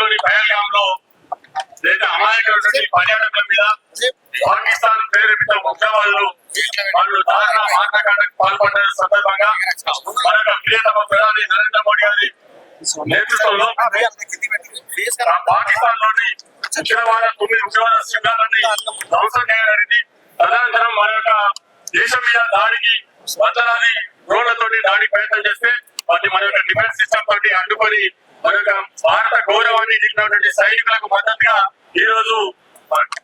లోని పహల్గామ్లో లేదా అమాయకులటువంటి పర్యాటకుల మీద పాకిస్తాన్ ప్రేరేపిత ఉగ్రవాదులు వాళ్ళు దారుణ మాటకాండకు పాల్పడిన సందర్భంగా మరొక ప్రియతమ ప్రధాని నరేంద్ర మోడీ గారి నేతృత్వంలో పాకిస్తాన్లోని ఉగ్రవాద తొమ్మిది ఉగ్రవాద శిబిరాలని ధ్వంసం చేయాలని తదనంతరం మన యొక్క దేశం మీద దాడికి వందలాది రోడ్లతోటి దాడి ప్రయత్నం చేస్తే వాటి మన యొక్క డిఫెన్స్ సిస్టమ్ తోటి అడ్డుపడి మన భారత గౌరవాన్ని దిగినటువంటి సైనికులకు మద్దతుగా ఈ రోజు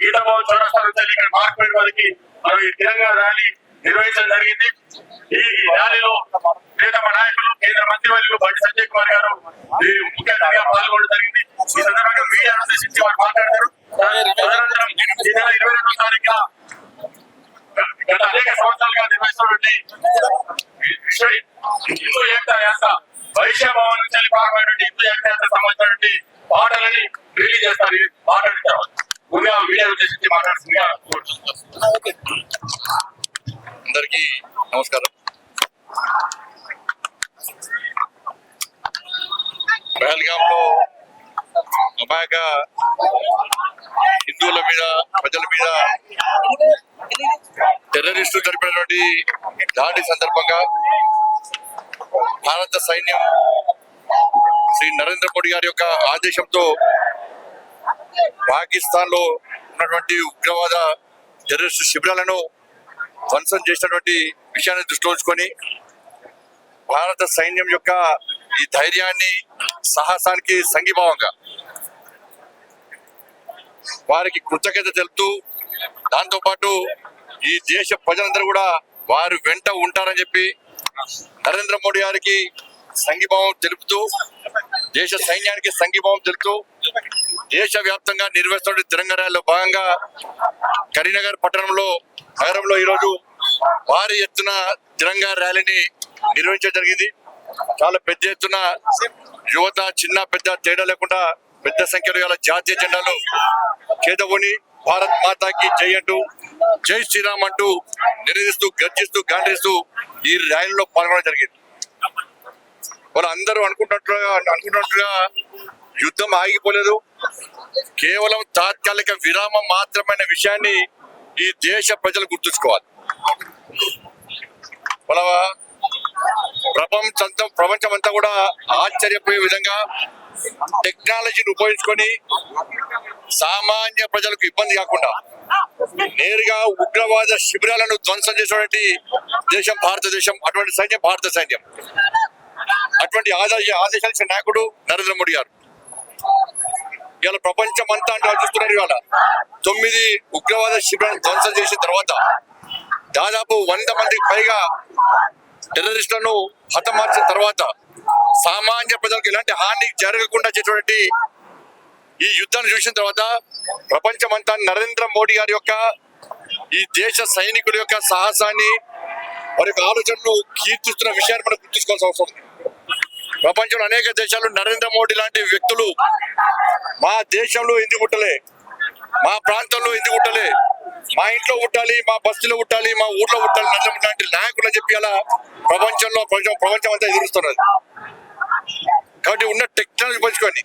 గీతాభవన్ చౌరస్తా ఇక్కడ మార్కెట్ వారికి మనం ఈ తెలంగాణ ర్యాలీ నిర్వహించడం జరిగింది. ఈ ర్యాలీలో ప్రియతమ నాయకులు కేంద్ర మంత్రి వర్యులు బండి సంజయ్ కుమార్ గారు ముఖ్య అతిథిగా పాల్గొనడం జరిగింది. ఈ సందర్భంగా మీడియా ఉద్దేశించి వారు మాట్లాడతారు తదనంతరం ఈ నెల ఇరవై రెండో తారీఖున గత అనేక సంవత్సరాలుగా నిర్వహిస్తున్నటువంటి విశ్వ హిందూ ఏకతా యాత్ర వైశ్య భవన్ నుంచి వెళ్ళి హిందూ ఏకతా సంబంధించినటువంటి పాటలని రిలీజ్ చేస్తారు. ఈ పాటలు తర్వాత ముందుగా మీడియా ఉద్దేశించి మాట్లాడుతుందిగా అందరికీ నమస్కారం. పహల్గామ్లో అమాయక హిందువుల మీద ప్రజల మీద టెర్రరిస్టులు జరిపినటువంటి దాడి సందర్భంగా భారత సైన్యం శ్రీ నరేంద్ర మోడీ గారి యొక్క ఆదేశంతో పాకిస్తాన్లో ఉన్నటువంటి ఉగ్రవాద టెర్రరిస్ట్ శిబిరాలను ధ్వంసం చేసినటువంటి విషయాన్ని దృష్టిలో ఉంచుకొని భారత సైన్యం యొక్క ఈ ధైర్యాన్ని సాహసానికి సంఘీభావంగా వారికి కృతజ్ఞత తెలుపుతూ దాంతో పాటు ఈ దేశ ప్రజలందరూ కూడా వారు వెంట ఉంటారని చెప్పి నరేంద్ర మోడీ గారికి సంఘీభావం తెలుపుతూ దేశ సైన్యానికి సంఘీభావం తెలుపుతూ దేశ వ్యాప్తంగా నిర్వహిస్తున్న తిరంగ ర్యాలీలో భాగంగా కరీంనగర్ పట్టణంలో నగరంలో ఈరోజు భారీ ఎత్తున తిరంగా ర్యాలీని నిర్వహించడం జరిగింది. చాలా పెద్ద ఎత్తున యువత చిన్న పెద్ద తేడా లేకుండా పెద్ద సంఖ్యలో గల జాతీయ జెండాలు చేతబోని భారత్ మాతాకి జై అంటూ జై శ్రీరామ్ అంటూ నిరదిస్తూ గర్జిస్తూ గాండ్రిస్తూ ఈ ర్యాలీలో పాల్గొనడం జరిగింది. వాళ్ళు అందరూ అనుకుంటున్నట్టుగా అనుకుంటున్నట్టుగా యుద్ధం ఆగిపోలేదు. కేవలం తాత్కాలిక విరామం మాత్రమైన విషయాన్ని ఈ దేశ ప్రజలు గుర్తుంచుకోవాలి. మన ప్రపంచంతా ప్రపంచం అంతా కూడా ఆశ్చర్యపోయే విధంగా టెక్నాలజీని ఉపయోగించుకొని సామాన్య ప్రజలకు ఇబ్బంది కాకుండా నేరుగా ఉగ్రవాద శిబిరాలను ధ్వంసం చేసినటువంటి దేశం భారతదేశం అటువంటి సైన్యం భారత సైన్యం. అటువంటి ఆదేశ ఆదేశాలు ఇచ్చిన నాయకుడు నరేంద్ర మోడీ గారు. ఇవాళ ప్రపంచం అంతా అంటే చూస్తున్నారు ఇవాళ. తొమ్మిది ఉగ్రవాద శిబిరాలను ధ్వంసం చేసిన తర్వాత దాదాపు వంద మందికి పైగా టెర్రరిస్టులను హతమార్చిన తర్వాత సామాన్య ప్రజలకు ఎలాంటి హాని జరగకుండా చేసినటువంటి ఈ యుద్ధాన్ని చూసిన తర్వాత ప్రపంచమంతా నరేంద్ర మోడీ గారి యొక్క ఈ దేశ సైనికుల యొక్క సాహసాన్ని వారి ఆలోచనలు కీర్తిస్తున్న విషయాన్ని మనం గుర్తుంచుకోవాల్సిన అవసరం ఉంది. ప్రపంచంలో అనేక దేశాలు నరేంద్ర మోడీ లాంటి వ్యక్తులు మా దేశంలో ఎందుకు పుట్టలే? మా ప్రాంతంలో ఎందుకు పుట్టలే? మా ఇంట్లో పుట్టాలి మా బస్తీలో పుట్టాలి మా ఊర్లో పుట్టాలి నరేంద్ర లాంటి నాయకులు చెప్పి అలా ప్రపంచంలో ప్రపంచం ప్రపంచం అంతా ఎదురుస్తున్నది. కాబట్టి ఉన్న టెక్నాలజీ పంచుకొని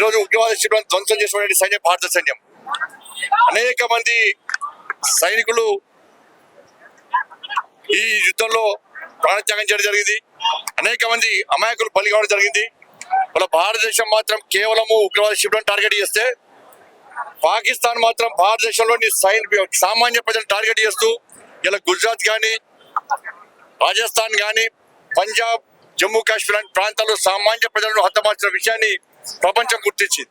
ఈరోజు ఉగ్రవాద శిబిరాన్ని ధ్వంసం చేసినటువంటి సైన్యం భారత సైన్యం. అనేక మంది సైనికులు ఈ యుద్ధంలో ప్రాణత్యాగం చేయడం జరిగింది. అనేక మంది అమాయకులు బలి కావడం జరిగింది. వాళ్ళ భారతదేశం మాత్రం కేవలము ఉగ్రవాద శిబిరం టార్గెట్ చేస్తే పాకిస్తాన్ మాత్రం భారతదేశంలోని సైన్ సామాన్య ప్రజలు టార్గెట్ చేస్తూ ఇలా గుజరాత్ కానీ రాజస్థాన్ కానీ పంజాబ్ జమ్మూ కాశ్మీర్ లాంటి ప్రాంతాల్లో సామాన్య ప్రజలను హతమార్చిన విషయాన్ని ప్రపంచం గుర్తించింది.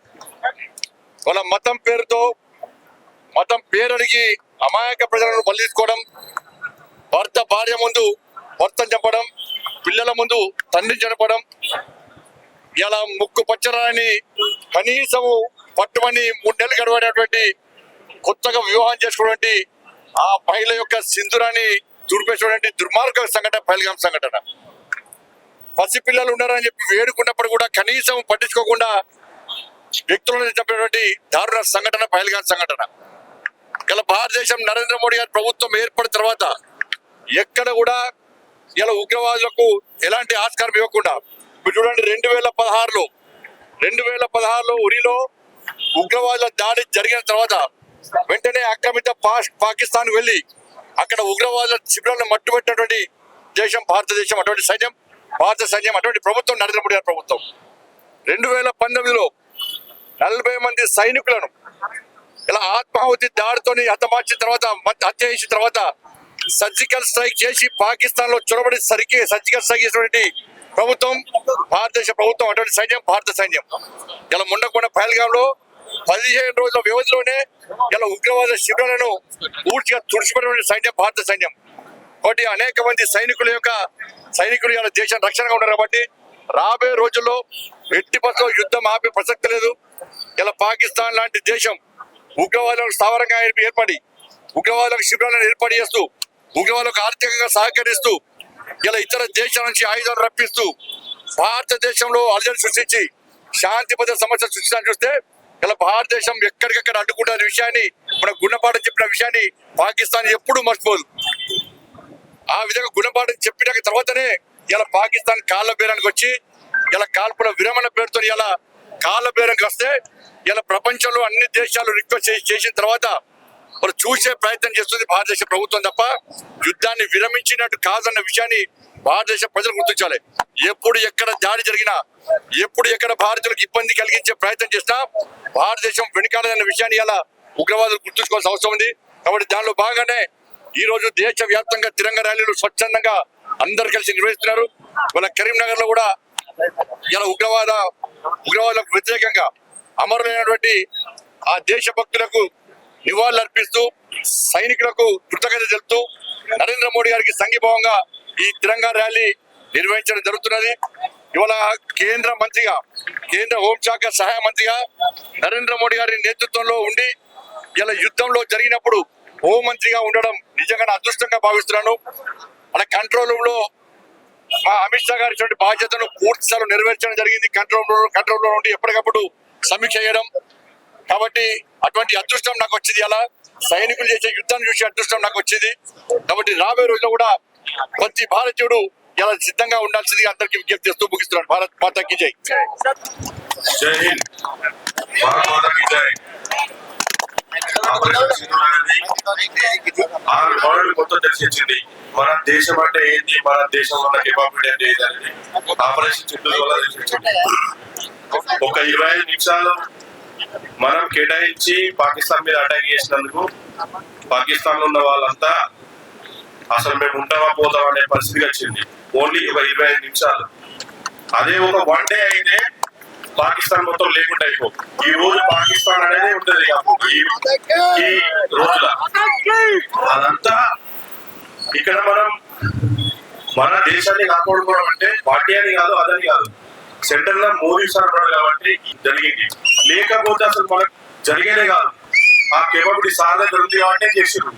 వాళ్ళ మతం పేరుతో మతం పేరు అడిగి అమాయక ప్రజలను బలిసుకోవడం భర్త భార్య ముందు ముందు తండ్రి చనిపోవడం ఇలా ముక్కు పచ్చరాని కనీసము పట్టుమని మూడు నెలలు గడవడేటువంటి కొత్తగా వివాహం చేసుకున్నటువంటి ఆ మహిళ యొక్క సింధురాన్ని తుడిపేసినటువంటి దుర్మార్గ సంఘటన పైల్గాం సంఘటన. పసిపిల్లలు ఉన్నారని చెప్పి వేడుకున్నప్పుడు కూడా కనీసం పట్టించుకోకుండా వ్యక్తులను చెప్పినటువంటి దారుణ సంఘటన పైల్గా సంఘటన. ఇలా భారతదేశం నరేంద్ర మోడీ గారి ప్రభుత్వం ఏర్పడిన తర్వాత ఎక్కడ కూడా ఇలా ఉగ్రవాదులకు ఎలాంటి ఆస్కారం ఇవ్వకుండా మీరు చూడండి రెండు వేల పదహారులో రెండు వేల పదహారులో ఉరిలో ఉగ్రవాదుల దాడి జరిగిన తర్వాత వెంటనే ఆక్రమిత పాకిస్తాన్ వెళ్ళి అక్కడ ఉగ్రవాదుల శిబిరాలను మట్టుబెట్టినటువంటి దేశం భారతదేశం అటువంటి సైన్యం భారత సైన్యం అటువంటి ప్రభుత్వం నరేంద్ర మోడీ గారి ప్రభుత్వం. రెండు వేల పంతొమ్మిదిలో నలభై మంది సైనికులను ఇలా ఆత్మాహుతి దాడితోని హతమార్చిన తర్వాత హత్య చేసిన తర్వాత సర్జికల్ స్ట్రైక్ చేసి పాకిస్తాన్లో చొరబడి సరికి సర్జికల్ స్ట్రైక్ చేసినటువంటి ప్రభుత్వం భారతదేశ ప్రభుత్వం అటువంటి సైన్యం భారత సైన్యం. ఇలా ముండకొండ పహల్గామలో పదిహేను రోజుల వ్యవధిలోనే ఇలా ఉగ్రవాద శిబిరాలను పూర్తిగా తుడిచిపెట్టిన సైన్యం భారత సైన్యం. కాబట్టి అనేక మంది సైనికుల యొక్క సైనికులు ఇలా దేశం రక్షణగా ఉన్నారు కాబట్టి రాబోయే రోజుల్లో ఎట్టి పరిస్థితుల్లో యుద్ధం ఆపే ప్రసక్తి లేదు. ఇలా పాకిస్తాన్ లాంటి దేశం ఉగ్రవాదులకు స్థావరంగా ఏర్పడి ఉగ్రవాదులకు శిబిరాలను ఏర్పాటు చేస్తూ ఉగ్రవాదులకు ఆర్థికంగా సహకరిస్తూ ఇలా ఇతర దేశాల నుంచి ఆయుధాలు రప్పిస్తూ భారతదేశంలో అలజడి సృష్టించి శాంతి భద్రత సమస్య సృష్టించాలని చూస్తే ఇలా భారతదేశం ఎక్కడికక్కడ అడ్డుకుంటున్న విషయాన్ని మన గుణపాఠం చెప్పిన విషయాన్ని పాకిస్తాన్ ఎప్పుడూ మర్చిపోదు. ఆ విధంగా గుణపాఠం చెప్పిన తర్వాతనే ఇలా పాకిస్తాన్ కాళ్ళ బేరానికి వచ్చి ఇలా కాల్పుల విరమణ పేరుతో ఇలా కాళ్ళ బేరంకి వస్తే ఇలా ప్రపంచంలో అన్ని దేశాలు రిక్వెస్ట్ చేసిన తర్వాత వాళ్ళు చూసే ప్రయత్నం చేస్తుంది భారతదేశ ప్రభుత్వం తప్ప యుద్ధాన్ని విరమించినట్టు కాదన్న విషయాన్ని భారతదేశ ప్రజలు గుర్తించాలి. ఎప్పుడు ఎక్కడ దాడి జరిగినా ఎప్పుడు ఎక్కడ భారతీయులకు ఇబ్బంది కలిగించే ప్రయత్నం చేసినా భారతదేశం వెనుకాలదన్న విషయాన్ని ఇలా ఉగ్రవాదులు గుర్తుంచుకోవాల్సిన అవసరం ఉంది. కాబట్టి దానిలో బాగానే ఈ రోజు దేశ వ్యాప్తంగా తిరంగ ర్యాలీలు స్వచ్ఛందంగా అందరు కలిసి నిర్వహిస్తున్నారు. మన కరీంనగర్లో కూడా ఇలా ఉగ్రవాద ఉగ్రవాదులకు వ్యతిరేకంగా అమరులైనటువంటి ఆ దేశ భక్తులకు నివాళులు అర్పిస్తూ సైనికులకు కృతజ్ఞత తెలుపుతూ నరేంద్ర మోడీ గారికి సంఘీభావంగా ఈ తిరంగా ర్యాలీ నిర్వహించడం జరుగుతున్నది. ఇవాళ కేంద్ర మంత్రిగా కేంద్ర హోంశాఖ సహాయ మంత్రిగా నరేంద్ర మోడీ గారి నేతృత్వంలో ఉండి ఇలా యుద్ధంలో జరిగినప్పుడు హోంమంత్రిగా ఉండడం నిజంగా అదృష్టంగా భావిస్తున్నాను. మన కంట్రోల్ రూమ్లో మా అమిత్ షా గారి ఇటువంటి బాధ్యతను పూర్తి నెరవేర్చడం జరిగింది. కంట్రోల్ రూమ్ కంట్రోల్ రూమ్ నుండి ఎప్పటికప్పుడు సమీక్ష చేయడం. కాబట్టి అటువంటి అదృష్టం నాకు వచ్చింది. అలా సైనికులు చేసే యుద్ధాన్ని చూసే అదృష్టం నాకు వచ్చింది. కాబట్టి రాబోయే రోజుల్లో కూడా ప్రతి భారతీయుడు ఇలా సిద్ధంగా ఉండాల్సింది అందరికీ విజ్ఞప్తి చేస్తూ ముగిస్తున్నాను. భారత్ మాతాకి జై. జై హింద్. జై. ఆరు వరల్డ్ మొత్తం తెలిసింది మన దేశం అంటే ఏంటి మన దేశం ఉన్న కెపాబిలిటీ అంటే ఏంటి అనేది ఆపరేషన్ సింధూర్ వల్ల తెలిసింది ఒక ఇరవై ఐదు నిమిషాలు మనం కేటాయించి పాకిస్తాన్ మీద అటాక్ చేసినందుకు పాకిస్తాన్లో ఉన్న వాళ్ళంతా అసలు మేము ఉంటామా పోతామా అనే పరిస్థితి వచ్చింది ఓన్లీ ఒక ఇరవై ఐదు నిమిషాలు అదే ఒక వన్ డే అయితే పాకిస్తాన్ మొత్తం లేకుండా అయిపో ఈ రోజు పాకిస్తాన్ అనేది ఉంటది ఈ- రోజుల. అదంతా ఇక్కడ మనం మన దేశాన్ని కాపాడుకోవడం అంటే పార్టీ అని కాదు అదని కాదు. సెంటర్లో మోదీ సార్ ఉన్నాడు కాబట్టి జరిగింది. లేకపోతే అసలు మనకు జరిగేదే కాదు. ఆ కేపబిలిటీ సాధన జరుగుతుంది కాబట్టి చేసిండ్రు?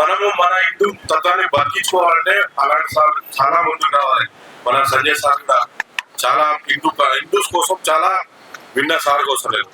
మనము మన హిందూ తత్వాన్ని బతికించుకోవాలంటే అలాంటి సార్ చాలా ముందుకు రావాలి. మన సంజయ్ సార్ కూడా చాలా హిందూ హిందూస్ కోసం చాలా విన్న సార్ కోసం లేదు